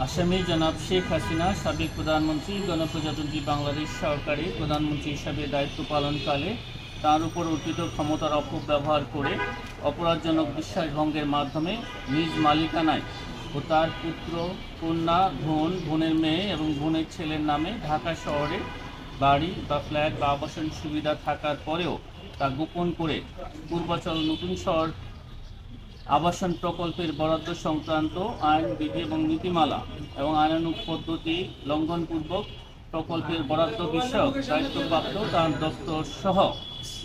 আসামি জনাব শেখ হাসিনা সাবেক প্রধানমন্ত্রী, গণপ্রজাতন্ত্রী বাংলাদেশ সরকারে প্রধানমন্ত্রী হিসাবে দায়িত্ব পালনকালে তার উপর অর্পিত ক্ষমতার অপব্যবহার করে অপরাধজনক বিশ্বাসভঙ্গের মাধ্যমে নিজ মালিকানায় ও তার পুত্র, কন্যা, বোন, বোনের মেয়ে এবং বোনের ছেলের নামে ঢাকা শহরে বাড়ি বা ফ্ল্যাট বা আবাসন সুবিধা থাকার পরেও তা গোপন করে পূর্বাচল নতুন শহর আবাসন প্রকল্পের বরাদ্দ সংক্রান্ত আইন, বিধি এবং নীতিমালা এবং আইনানুগ পদ্ধতি লঙ্ঘনপূর্বক প্রকল্পের বরাদ্দ বিষয়ক দায়িত্বপ্রাপ্ত তার দপ্তর সহ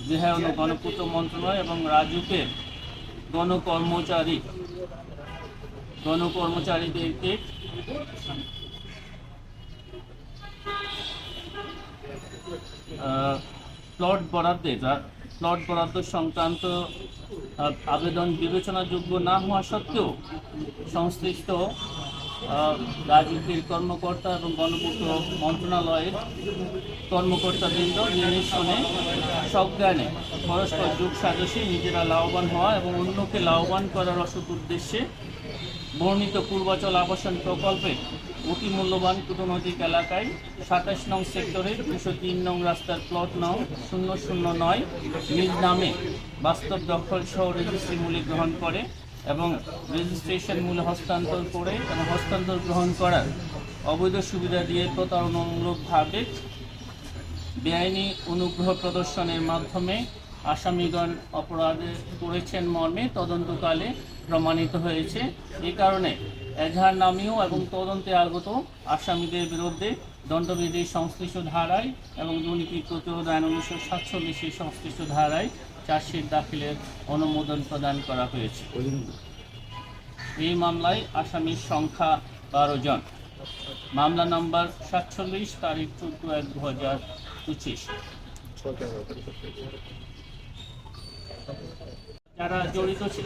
গৃহায়ন ও গণপূর্ত মন্ত্রণালয় এবং রাজুকের গণকর্মচারী গণকর্মচারীদেরকে প্লট বরাদ্দে প্লট বরাদ্দ সংক্রান্ত আবেদন বিবেচনাযোগ্য না হওয়া সত্ত্বেও সংশ্লিষ্ট রাজনীতির কর্মকর্তা এবং গণপূর্ত মন্ত্রণালয়ের কর্মকর্তাবৃন্দ শুনে সজ্ঞানে পরস্পর যুগ সাজসে নিজেরা লাভবান হওয়া এবং অন্যকে লাভবান করার অসৎ উদ্দেশ্যে বর্ণিত পূর্বাচল আবাসন প্রকল্পে অতি মূল্যবান কূটনৈতিক এলাকায় সাতাশ নং সেক্টরের দুশো তিন নং রাস্তার প্লট নং শূন্য শূন্য নয় নিজ নামে বাস্তব দখল সহ রেজিস্ট্রি মূল্য গ্রহণ করে এবং রেজিস্ট্রেশন মূল্য হস্তান্তর করে এবং হস্তান্তর গ্রহণ করার অবৈধ সুবিধা দিয়ে প্রতারণামূলকভাবে বেআইনি অনুগ্রহ প্রদর্শনের মাধ্যমে আসামিগণ অপরাধে করেছেন মর্মে তদন্তকালে প্রমাণিত হয়েছে। এই কারণে এজাহার নামীয় এবং তদন্তে আগত আসামিদের বিরুদ্ধে দণ্ডবিধির সংশ্লিষ্ট ধারায় এবং দুর্নীতি প্রতিরোধ আইন উনিশশো সাতচল্লিশের সংশ্লিষ্ট ধারায় চার্জশিট দাখিলের অনুমোদন প্রদান করা হয়েছে। এই মামলায় আসামির সংখ্যা বারো জন। মামলা নম্বর সাতচল্লিশ, তারিখ চোদ্দ এক দু হাজার পঁচিশ। যারা জড়িত ছিল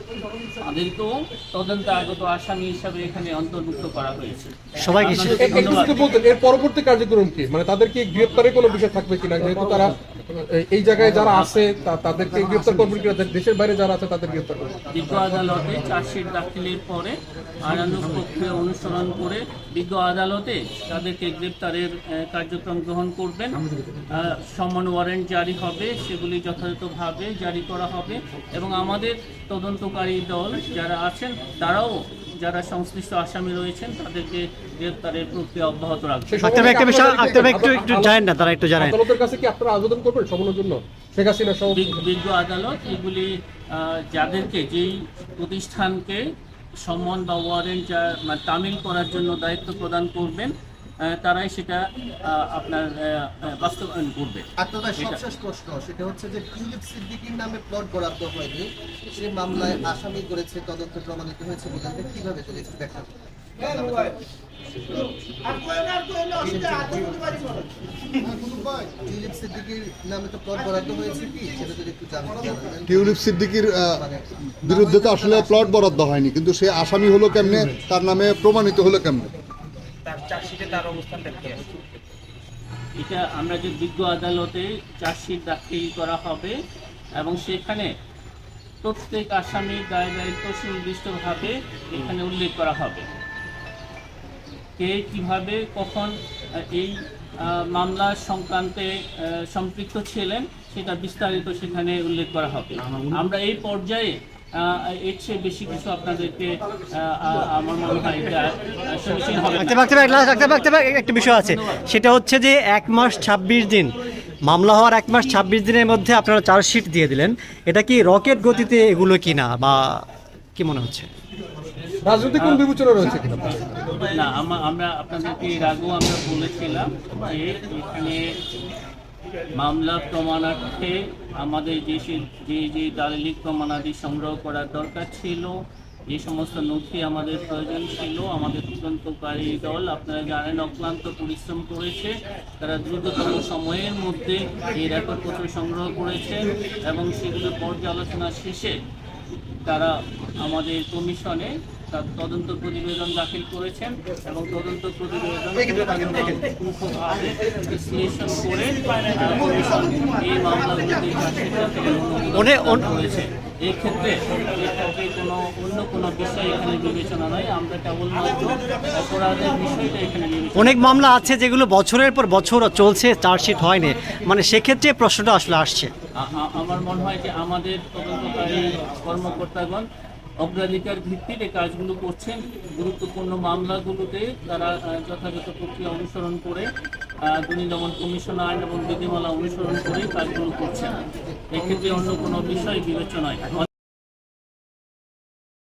তাদেরকেও তদন্তে আগত আসামি হিসাবে এখানে অন্তর্ভুক্ত করা হয়েছে। সবাইকে বলতেন এর পরবর্তী কার্যক্রম কি? মানে তাদেরকে গ্রেপ্তারের কোনো বিষয় থাকবে কিনা? যেহেতু তারা এই- জায়গায় যারা আছে তাদেরকে গ্রেপ্তার করবেন কিনা? দেশের বাইরে যারা আছে তাদের গ্রেপ্তার করবেন বিজ্ঞ আদালতে চার্জশিট দাখিলের পরে আইনানুগ প্রক্রিয়া অনুসরণ করে বিজ্ঞ আদালতে তাদেরকে গ্রেপ্তারের কার্যক্রম গ্রহণ করবেন। আহ, সম্মান ওয়ারেন্ট জারি হবে সেগুলি যথাযথভাবে জারি করা হবে এবং আমাদের তদন্তকারী দল যারা আছেন তারাও যারা সংশ্লিষ্ট আসামি রয়েছেন তাদেরকে গ্রেপ্তারের প্রক্রিয়া অব্যাহত রাখবে। একটা একটু একটু জানেন না তারা একটু জানেন। আদালতের কাছে কি আপনারা আবেদন করবেন সমনের জন্য? শেখ হাসিনা সহ বিজ্ঞ আদালত এগুলি আহ, যাদেরকে যেই প্রতিষ্ঠানকে সম্মান বা ওয়ারেন্ট যা- মানে তামিল করার জন্য দায়িত্ব প্রদান করবেন তারাই সেটা আপনার বাস্তবায়ন করবে। সবশেষ প্রশ্ন সেটা হচ্ছে যে টিউলিপ সিদ্দিকির নামে প্লট বরাদ্দ হয়নি সে মামলায় আসামি করেছে তদন্ত প্রমাণিত হয়েছে বলে আপনি কীভাবে জানতে জানাবেন টিউলিপ সিদ্দিকির বিরুদ্ধে তো আসলে প্লট বরাদ্দ হয়নি কিন্তু সে আসামি হলো কেমনে? তার নামে প্রমাণিত হলো কেমনে? এটা আমরা যে বিজ্ঞ আদালতে চার্জশিট দাখিল করা হবে এবং সেখানে প্রত্যেক আসামির দায় দায়িত্ব সুনির্দিষ্টভাবে এখানে উল্লেখ করা হবে। কে কীভাবে কখন এই আহ, মামলা সংক্রান্তে আহ, সম্পৃক্ত ছিলেন সেটা বিস্তারিত সেখানে উল্লেখ করা হবে। আমরা এই পর্যায়ে এর চেয়ে বেশি কিছু আপনাদেরকে আমার মনে হয় এটা একটা বিষয় আছে। সেটা হচ্ছে যে এক মাস ছাব্বিশ দিন মামলা হওয়ার এক মাস ছাব্বিশ দিনের মধ্যে আপনারা চার্জশিট দিয়ে দিলেন। এটা কি রকেট গতিতে এগুলো কিনা বা কি মনে হচ্ছে? রাজনৈতিক কোন বিবেচনা রয়েছে কিনা? না আমরা আপনাদেরকে এর আগেও আমরা বলেছিলাম যে এখানে মামলা প্রমাণার্থে আমাদের যে যে যে দালিলিক প্রমাণাদি সংগ্রহ করার দরকার ছিল, যে সমস্ত নথি আমাদের প্রয়োজন ছিল, আমাদের তদন্তকারী দল, আপনারা জানেন অক্লান্ত পরিশ্রম করেছে, তারা দ্রুততম সময়ের মধ্যে এই রেকর্ডপত্র সংগ্রহ করেছেন এবং সেগুলো পর্যালোচনা শেষে তারা আমাদের কমিশনে তার তদন্ত প্রতিবেদন দাখিল করেছেন এবং তদন্ত প্রতিবেদন বিশ্লেষণ করে এই মামলাগুলোতে ক্ষেত্রে এক্ষেত্রে কোনো অন্য কোনো বিষয় এখানে বিবেচনা নয় আমরা কেবলমাত্র অপরাধের বিষয়টা এখানে অনেক মামলা আছে যেগুলো বছরের পর বছর চলছে চার্জশিট হয়নি। মানে সেক্ষেত্রে প্রশ্নটা আসলে আসছে। আমার মনে হয় যে আমাদের তদন্তকারী কর্মকর্তাগণ অগ্রাধিকার ভিত্তিতে কাজগুলো করছেন। গুরুত্বপূর্ণ মামলাগুলোতে তারা যথাযথ প্রক্রিয়া অনুসরণ করে দুর্নীতি দমন কমিশন আইন এবং বিধিমালা অনুসরণ করে কাজগুলো করছেন। এক্ষেত্রে অন্য কোনো বিষয় বিবেচনায়